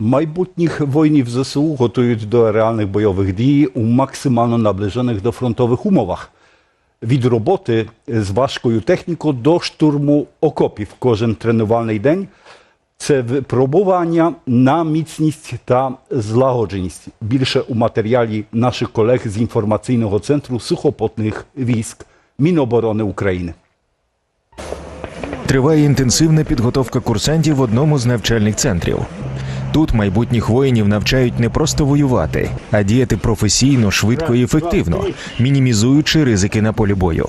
Майбутніх воїнів ЗСУ готують до реальних бойових дій у максимально наближених до фронтових умовах. Від роботи з важкою технікою до штурму окопів кожен тренувальний день це випробування на міцність та злагодженість. Більше у матеріалі наших колег з інформаційного центру сухопутних військ Міноборони України. Триває інтенсивна підготовка курсантів в одному з навчальних центрів. Тут майбутніх воїнів навчають не просто воювати, а діяти професійно, швидко і ефективно, мінімізуючи ризики на полі бою.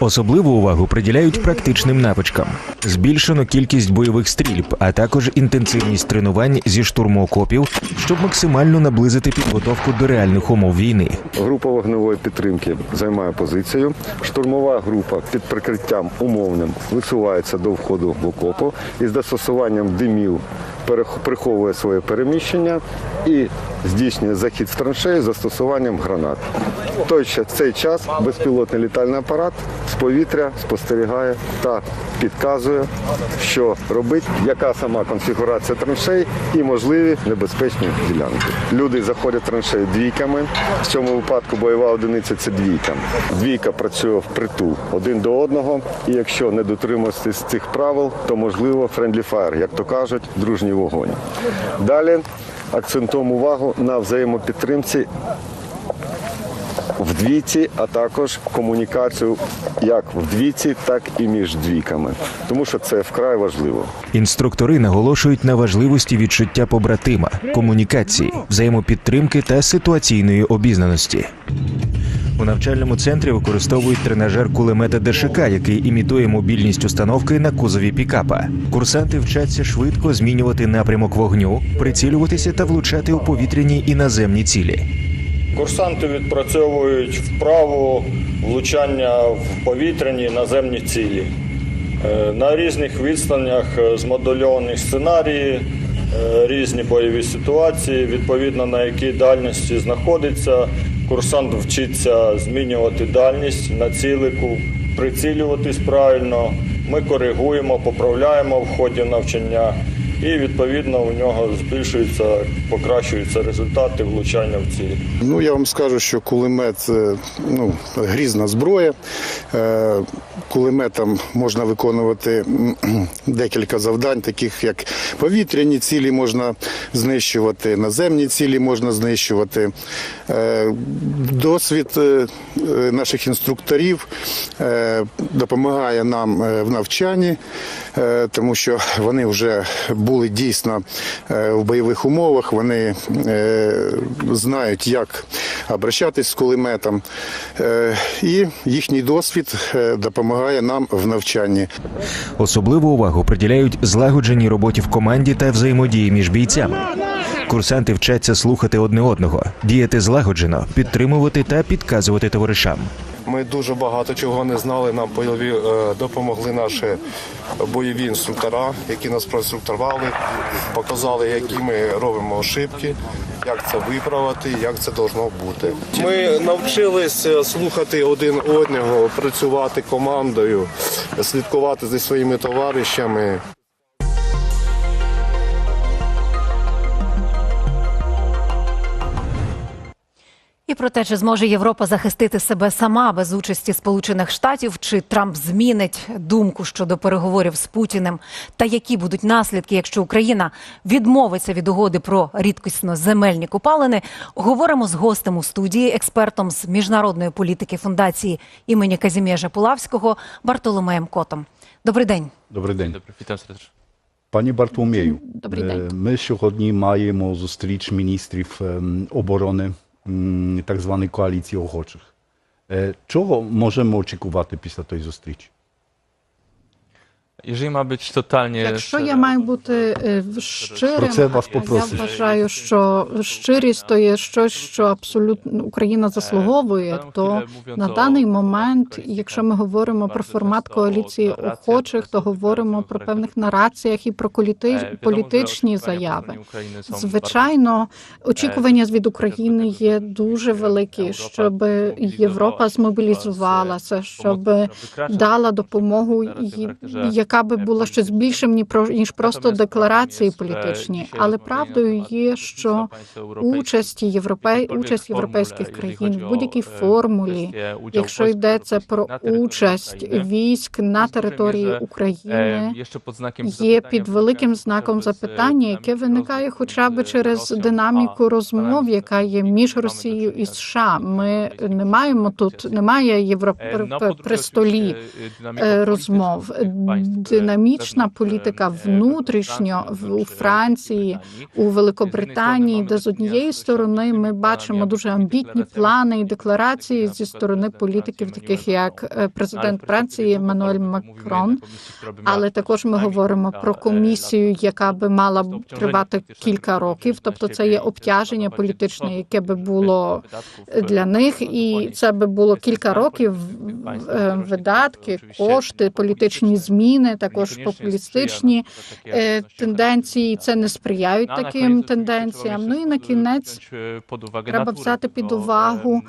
Особливу увагу приділяють практичним навичкам. Збільшено кількість бойових стрільб, а також інтенсивність тренувань зі штурму окопів, щоб максимально наблизити підготовку до реальних умов війни. Група вогневої підтримки займає позицію. Штурмова група під прикриттям умовним висувається до входу в окопу і з застосуванням димів приховує своє переміщення і здійснює захід в траншею застосуванням гранат. Той ще- в цей час безпілотний літальний апарат повітря спостерігає та підказує, що робить, яка сама конфігурація траншей і можливі небезпечні ділянки. Люди заходять в траншеї двійками. В цьому випадку бойова одиниця це двійка. Двійка працює впритул один до одного. І якщо не дотримуватися цих правил, то можливо friendly fire, як то кажуть, дружній вогонь. Далі акцентуємо увагу на взаємопідтримці в двійці, а також комунікацію як в двійці, так і між двійками, тому що це вкрай важливо. Інструктори наголошують на важливості відчуття побратима, комунікації, взаємопідтримки та ситуаційної обізнаності. У навчальному центрі використовують тренажер кулемета ДШК, який імітує мобільність установки на кузові пікапа. Курсанти вчаться швидко змінювати напрямок вогню, прицілюватися та влучати у повітряні і наземні цілі. Курсанти відпрацьовують вправу влучання в повітряні наземні цілі. Е, На різних відстанях е, змодульовані сценарії, е, різні бойові ситуації, відповідно на якій дальності знаходиться. Курсант вчиться змінювати дальність на цілику, прицілюватись правильно. Ми коригуємо, поправляємо в ході навчання, і відповідно у нього збільшуються, покращуються результати влучання в цілі. Ну, я вам скажу, що кулемет це ну, грізна зброя. Кулеметом можна виконувати декілька завдань, таких як повітряні цілі можна знищувати, наземні цілі можна знищувати. Е, Досвід е, е, наших інструкторів допомагає нам в навчанні, тому що вони вже були дійсно в бойових умовах, вони знають, як обращатись з кулеметом, і їхній досвід е, допомагає нам в навчанні. Особливу увагу приділяють злагодженій роботі в команді та взаємодії між бійцями. Курсанти вчаться слухати одне одного, діяти злагоджено, підтримувати та підказувати товаришам. Ми дуже багато чого не знали. Нам бойові е, допомогли наші бойові інструктора, які нас проінструктували, показали, які ми робимо ошибки, як це виправити, як це должно бути. Ми навчилися слухати один одного, працювати командою, слідкувати зі своїми товаришами. Про те, чи зможе Європа захистити себе сама без участі Сполучених Штатів, чи Трамп змінить думку щодо переговорів з Путіним, та які будуть наслідки, якщо Україна відмовиться від угоди про рідкісно земельні копалини, говоримо з гостем у студії, експертом з міжнародної політики фундації імені Казімєжа Пулавського Бартоломеєм Котом. Добрий день. Добрий день. Добре, вітаю сердечно. Пані Бартоломєю, Добрий день. ми сьогодні маємо зустріч міністрів ем, оборони так званої коаліції охочих. Е, Чого можемо очікувати після тої зустрічі? Jeżeli ma być totalnie Якщо я маю бути е, щирим, Про це вас я вважаю, що щирість то є щось, що абсолютно Україна заслуговує. Е, То на даний момент, якщо ми говоримо про формат коаліції охочих, то говоримо про певних нараціях і про Е, політичні заяви. України Звичайно, очікування від України є дуже великі, щоб Європа змобілізувалася, щоб дала допомогу, й- яка би була щось більшим ніж просто декларації політичні. Але правдою є, що участь європей... участь європейських країн в будь-якій e, формулі, якщо йдеться про участь військ на території України. e, Є під великим знаком e, запитання, яке виникає хоча б через динаміку розмов, яка є між Росією і США. Ми не маємо тут, немає E, євро... при- столі e, е, розмов. E, Динамічна політика e, внутрішньо в- у Франції, у Великобританії, де з однієї сторони ми бачимо дуже амбітні плани і декларації зі сторони політиків, таких як е, президент Франції Еммануель Макрон. Але також ми говоримо про комісію, яка би мала тривати кілька років. Тобто, це є обтяження політичне, яке би було для них, і це би було кілька років е, видатки, кошти, політичні зміни, також популістичні е, тенденції. Це не сприяють таким тенденціям. Ну і на кінець треба взяти під увагу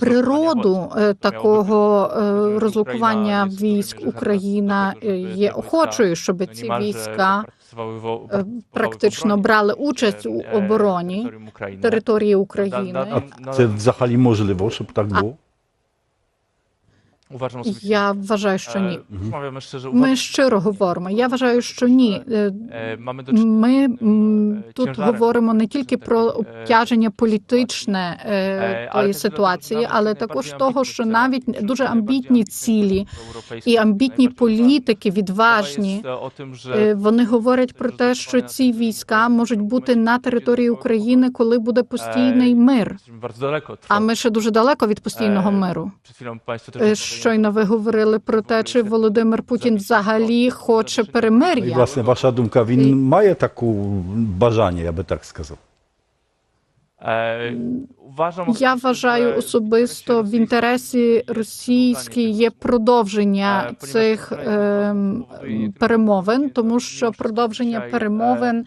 природу е, такого е, розлокування військ. Україна е, є охочою, щоб ці війська е, практично брали участь у обороні території України. Це взагалі можливо, щоб так було? Uważam osobiście, Я вважаю, що ні. rozmawiamy szczerze, Ми щиро говоримо. Я вважаю, що ні. Е, mamy do czynienia Ми тут говоримо не тільки про обтяження політичне е, Е, тої ситуації, але також того, що навіть дуже амбітні цілі і амбітні політики, відважні. jest o tym, е, Вони говорять про те, що ці війська можуть бути на території України, коли буде постійний мир. А ми ще дуже далеко від постійного Е, миру. Е, Щойно ви говорили про те, чи Володимир Путін взагалі хоче перемир'я. І, власне, ваша думка, він має таку бажання, я би так сказав. Я вважаю особисто в інтересі російській є продовження Е, цих ем, перемовин, тому що продовження перемовин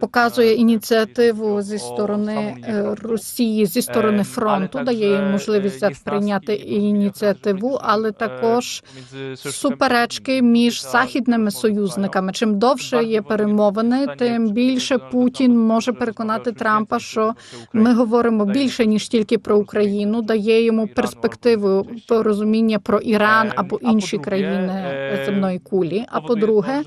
показує ініціативу зі сторони е. Росії зі сторони Е, фронту, дає їм можливість е, прийняти ініціативу, але е, також суперечки між західними союзниками. Чим довше є перемовини, тим більше Путін може переконати Трампа, що ми говоримо більше ніж тільки про Україну, дає йому перспективу порозуміння про Іран Е, або інші країни е, земної кулі. А по-друге,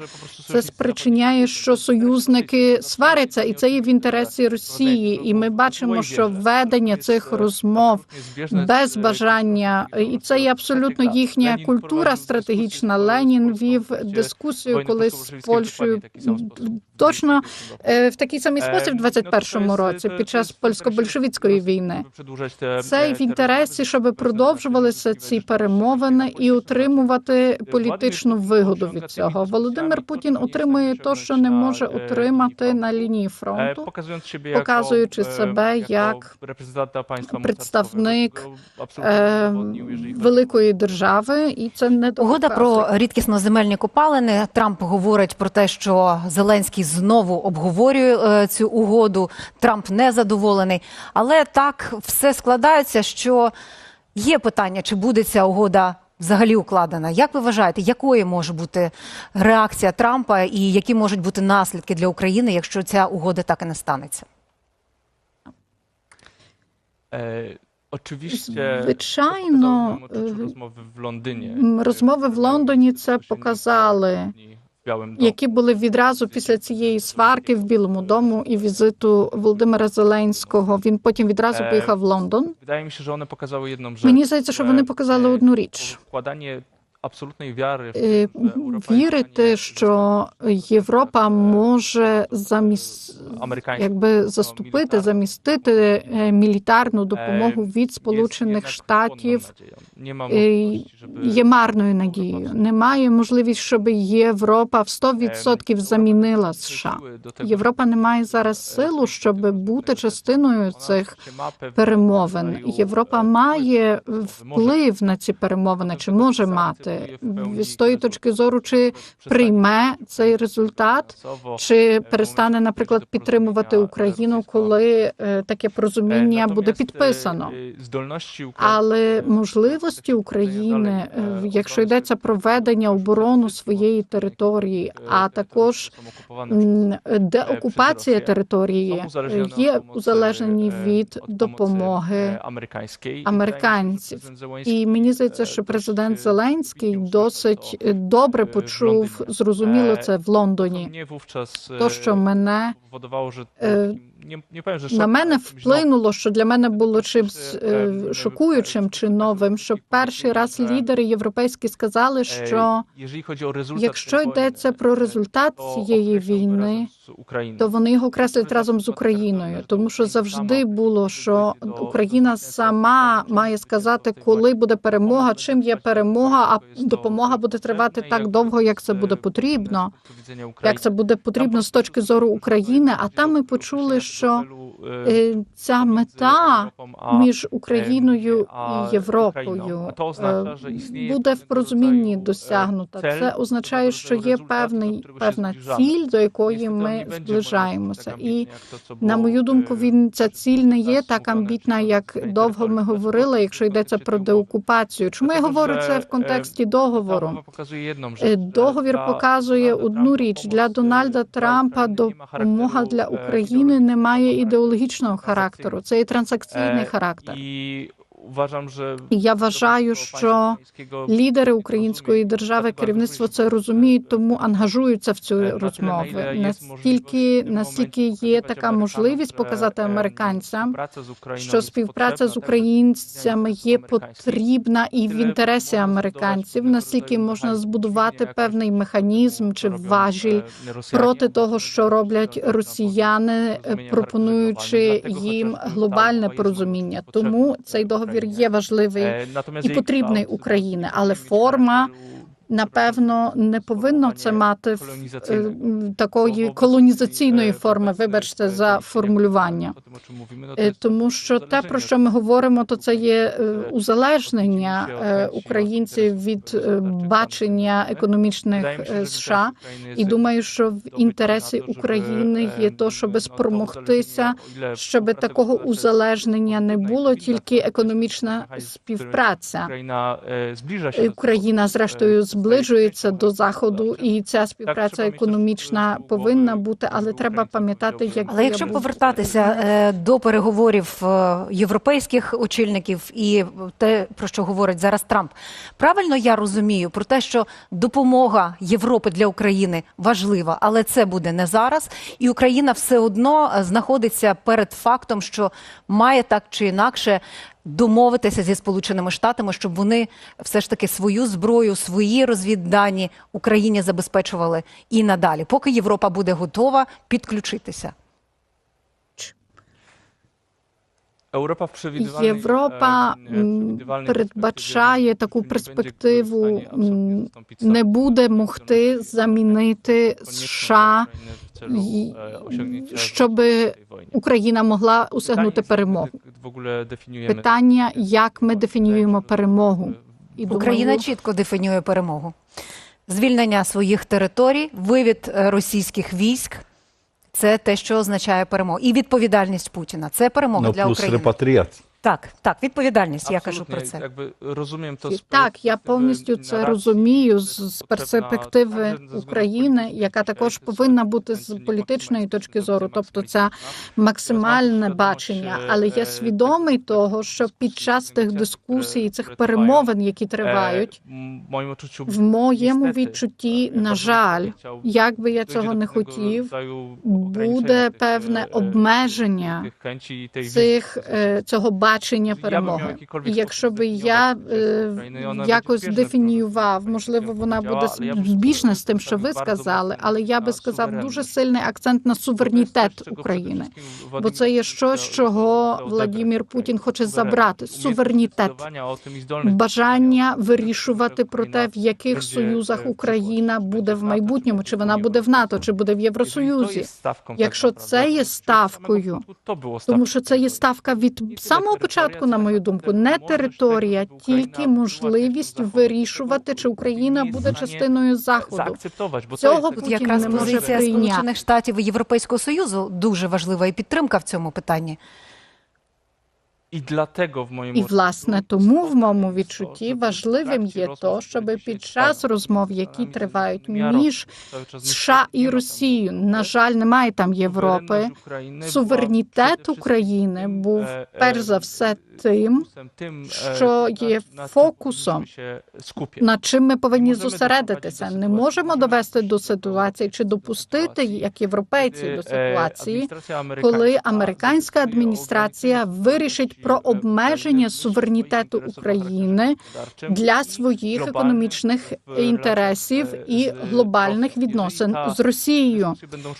це спричиняє, що союзники сваряться, і це є в інтересі Росії. І ми бачимо, що введення цих розмов без бажання, і це є абсолютно їхня культура стратегічна. Ленін вів дискусію колись з Польщею точно е, в такий самий спосіб, в 21-му році, під час польсько-большевицької війни. Це в інтересі, щоб продовжувалися ці перемовини і отримувати політичну вигоду від цього. Володимир Путін отримує то, що не може отримати на лінії фронту. показуючи себе як представник, е, великої держави, і це не Угода про рідкісноземельні копалини. Трамп говорить про те, що Зеленський знову обговорює е, цю угоду. Трамп не задоволений. Але так все складається, що є питання, чи буде ця угода взагалі укладена. Як ви вважаєте, якою може бути реакція Трампа і які можуть бути наслідки для України, якщо ця угода так і не станеться? Oczywiście Звичайно, е, розмови в Лондоні це показали. Які були відразу після цієї сварки в Білому дому і візиту Володимира Зеленського. Він потім відразу Е, поїхав в Лондон. Мені здається, що вони показали e, одну річ. Абсолютної віри Е, Вірити, що Європа може замість якби заступити, замістити е, мілітарну допомогу від Сполучених Штатів. е, Є марною надією. Немає можливість, щоб Європа в 100% замінила США. Європа не має зараз силу, щоб бути частиною цих перемовин. Європа має вплив на ці перемовини, чи може мати. Сказати з тої точки зору, чи прийме цей результат, чи перестане, наприклад, підтримувати Україну, коли е, таке порозуміння буде підписано. Але можливості України, е, якщо йдеться про ведення оборону своєї території, а також деокупація території, е, є узалежнені від допомоги американців. І мені здається, що президент Зеленський досить е, добре почув, зрозуміло це в Лондоні. То, що мене е, на мене вплинуло, що для мене було чимсь е, шокуючим чи новим, що перший раз лідери європейські сказали, що якщо йдеться про результат цієї війни, то вони його креслять разом з Україною, тому що завжди було, що Україна сама має сказати, коли буде перемога, чим є перемога, а допомога буде тривати так довго, як це буде потрібно. Як це буде потрібно з точки зору України? А там ми почули, що е, ця мета між Україною і Європою е, буде в порозумінні досягнута. Це означає, що є певний певна ціль, до якої ми зближаємося. І на мою думку, він ця ціль не є так амбітна, як довго ми говорили, якщо йдеться про деокупацію. Чому я говорю це в контексті договору? Е, Договір показує одну річ для Дональда Трампа. Допомога для України не має ідеологічного характеру. Це і трансакційний характер. Вважам, що І я вважаю, що лідери української держави, керівництво це розуміють, тому ангажуються в цю розмови. Настільки настільки є така можливість показати американцям, що співпраця з українцями є потрібна і в інтересі американців, наскільки можна збудувати певний механізм чи важіль проти того, що роблять росіяни, е, пропонуючи їм глобальне порозуміння. Тому цей договір є важливий і потрібний Україні, але форма. Напевно, не повинно це мати в, е, такої колонізаційної форми. Вибачте за формулювання. Е, тому що те, про що ми говоримо, то це є е, узалежнення е, українців від е, бачення економічних е, США. І думаю, що в інтересі України є то, щоб спромогтися, щоб такого узалежнення не було, тільки економічна співпраця. е, Україна, зрештою, зближується до заходу, і ця співпраця економічна повинна бути, але треба пам'ятати, як Але якщо повертатися е, до переговорів е, європейських очільників і те, про що говорить зараз Трамп, правильно я розумію про те, що допомога Європи для України важлива, але це буде не зараз, і Україна все одно е, знаходиться перед фактом, що має так чи інакше. Домовитися зі сполученими штатами, щоб вони все ж таки свою зброю, свої розвіддані Україні забезпечували і надалі, поки Європа буде готова підключитися. Європа в Європа е, передбачає таку перспективу, не буде могти замінити США, osiągnięcia щоб. Україна могла Pytanie, перемогу. Jak my w ogóle definiujemy Питання, як ми дефінюємо перемогу, і Україна думаю, чітко дефінює перемогу. Звільнення своїх територій, вивід е, російських військ це те, що означає перемогу. І відповідальність Путіна. Це перемога no, для плюс України. Так, так, відповідальність. Я кажу про це. Jakby rozumiem to z Так, я повністю це розумію з, з перспективи України, яка також повинна бути з політичної точки зору, тобто це максимальне бачення. е, Але я е, свідомий того, що під час тих дискусій, цих перемовин, які тривають, в моєму відчутті, на жаль, як би я цього не хотів, буде певне обмеження цих е, цього бачення Я би мав перемоги. І якщо би я е, якось дефініював, можливо, вона буде збіжна з тим, що ви сказали, але я би сказав дуже сильний акцент на jest суверенітет України. Бо це є щось, чого Владімір odebrać Путін хоче забрати суверенітет. Бажання вирішувати про те, в яких союзах Україна буде в майбутньому, чи вона буде в НАТО, чи буде в Євросоюзі. Якщо це є ставкою, samego początku Тому що це є ставка від самого початку, на мою думку, не територія, тільки можливість вирішувати, чи Україна буде частиною заходу. Цього Путін якраз не може позиція прийняти. Сполучених Штатів і Європейського Союзу дуже важлива і підтримка в цьому питанні. І dlatego в моєму І власне тому в моєму відчутті важливим є то, щоб під час розмов, які тривають між- США і Росією, на жаль, немає там Європи. Суверенітет України був перш за все тим, е, що є фокусом, над чим ми повинні зосередитися. Не можемо довести до ситуації чи допустити, як європейці, до е, ситуації, коли американська адміністрація вирішить про обмеження суверенітету України для своїх економічних інтересів і e, глобальних відносин з Росією.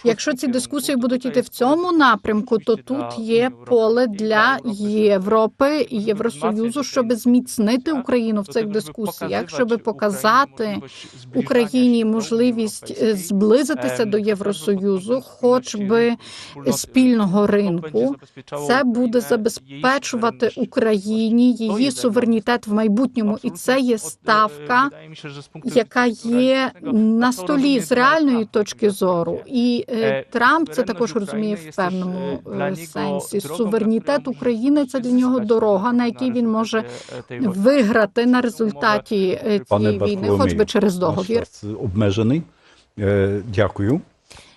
Якщо ці дискусії будуть іти в цьому напрямку, то тут є поле для żeby Європи і Євросоюзу, щоб зміцнити Україну в цих дискусіях, щоб показати Україні можливість е, зблизитися до Євросоюзу, хоч би спільного ринку. Це буде забезпечувати. Україні її суверенітет в майбутньому, і це є е, ставка. яка є на столі з реальної точки зору, і е, Е, Трамп це також розуміє в певному е, е, сенсі. Суверенітет України це для нього zyskać дорога, на якій він може wojny. виграти на результаті е, цієї війни, хоч би через договір. обмежений. Е, Дякую.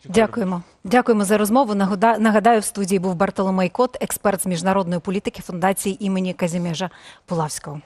Дякуємо. Дякуємо за розмову. Нагода- Нагадаю, в студії був Бартоломей Кот, експерт з міжнародної політики фундації імені Казімежа Пулавського.